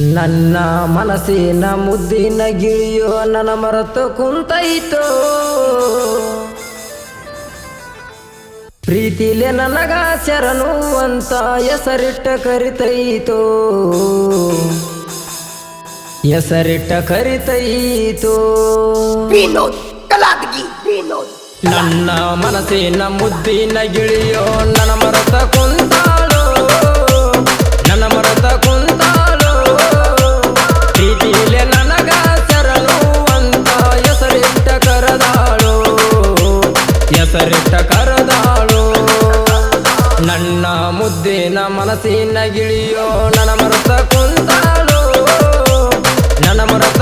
ನನ್ನ ಮನಸ್ಸಿನ ಮುದ್ದಿನ ಗಿಳಿಯೋ ನನ್ನ ಮರೆತು ಕುಂತೈತೋ. ಪ್ರೀತಿಲೆ ನನಗ ಶರಣು ಅಂತ ಹೆಸರಿಟ್ಟ ಕರಿತೈತೋ. ಹೆಸರಿಟ್ಟ ಕರಿತೈತೋ. ನನ್ನ ಮನಸ್ಸಿನ ಮುದ್ದಿನ ಗಿಳಿಯೋ ನನ್ನ ಮರತ ಕುಂತ ಹೆಸರಿಟ್ಟ ಕರದಾಳು. ನನ್ನ ಮುದ್ದಿನ ಮನಸ್ಸಿನ ಗಿಳಿಯೋ ನನ್ನ ಮರತ ಕುಂತಾಳು. ನನ್ನ ಮರತ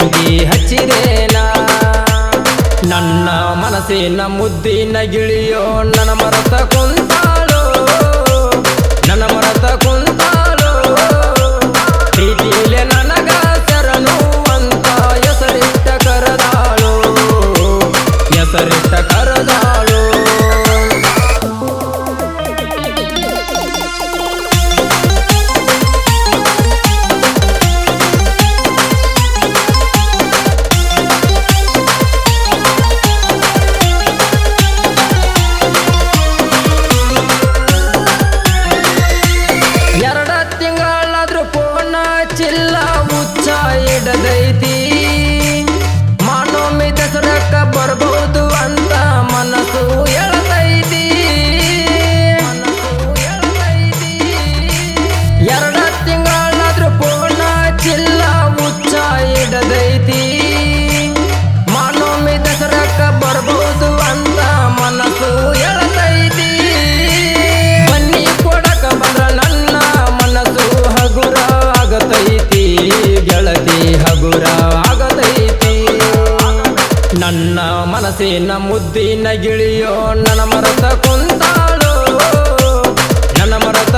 ಅಂಗಿ ಹಚ್ಚಿದೇನ? ನನ್ನ ಮನಸ್ಸಿನ ಮುದ್ದಿನ ಗಿಳಿಯೋ, ನನ್ನ ಮರತ ಕುಂತಾಳೋ? ನನ್ನ ಮರತ ಕುಂತಾಳೋ? ಪ್ರೀತಿಲೆ ನನಗ ಶರಣು ಅಂತ ಹೆಸರಿಟ್ಟ ಕರದಾಳು? ಹೆಸರಿಟ್ಟ ಹಸಿನ ಮುದ್ದಿನ ಗಿಳಿಯೋ ನನ್ನ ಮರತ ಕುಂದಾಳು ನನ್ನ ಮರತ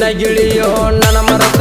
ನಗಿಳಿಯೋ ನನ್ನ ಮರತ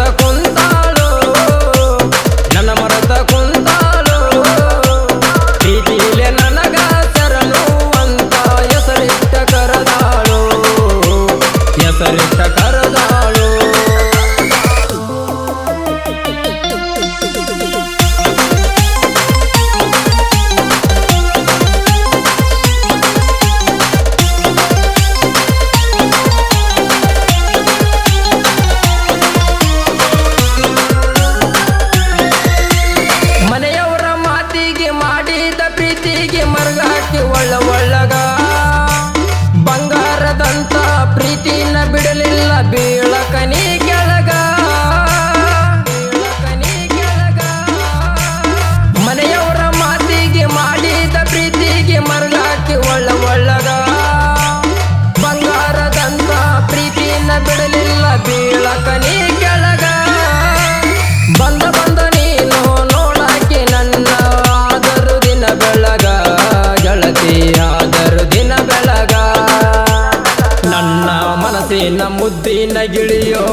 ಗಿಳಿಯೋ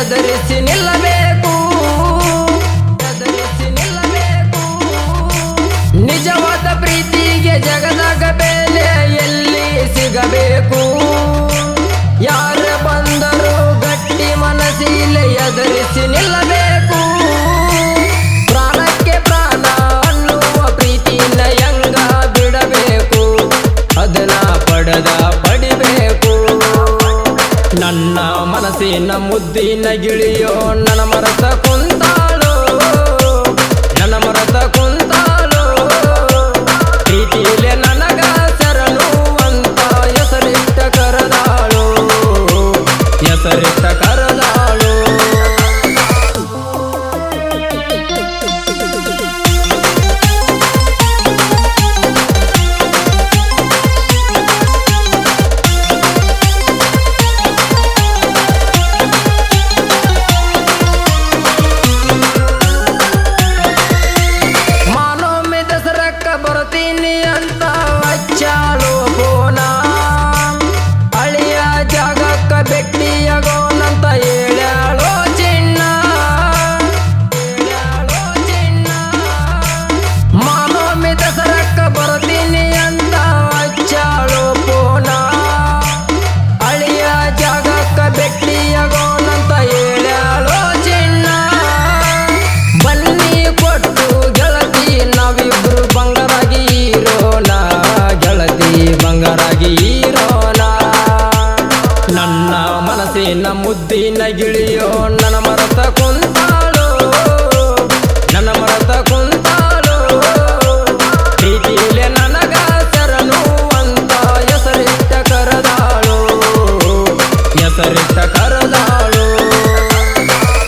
ಎದರಿಸಿ ನಿಲ್ಲಬೇಕು. ಮುದ್ದಿನ ಗಿಳಿಯೋ ನನ್ನ ಮರತ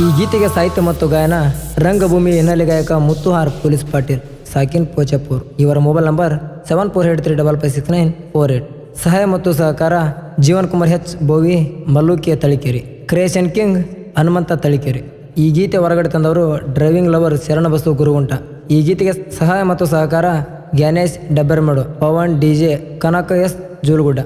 ಈ ಗೀತೆಗೆ ಸಾಹಿತ್ಯ ಮತ್ತು ಗಾಯನ ರಂಗಭೂಮಿ ಹಿನ್ನೆಲೆ ಗಾಯಕ ಮುತ್ತುಹಾರ್ ಪೊಲೀಸ್ ಪಾಟೀಲ್, ಸಾಕಿನ್ ಪೋಚಪುರ್ ಇವರ mobile number seven four eight three double five six nine four eight. ಸಹಾಯ ಮತ್ತು ಸಹಕಾರ ಜೀವನ್ ಕುಮಾರ್ ಹೆಚ್ ಬೋವಿ, ಮಲ್ಲುಕಿಯ ತಳಿಕೆರಿ. Creation king Hanumanta Talikeri. ಈ ಗೀತೆ ಹೊರಗಡೆ ತಂದವರು ಡ್ರೈವಿಂಗ್ ಲವರ್ ಶರಣ ಶರಣಬಸು ಗುರುಗುಂಟ. ಈ ಗೀತೆಗೆ ಸಹಾಯ ಮತ್ತು ಸಹಕಾರ ಗ್ಯಾನೇಶ್ ಡಬ್ಬರ್ಮಡು, ಪವನ್ ಡಿಜೆ ಕನಕ ಎಸ್ ಜೂಲುಗುಡ್ಡ.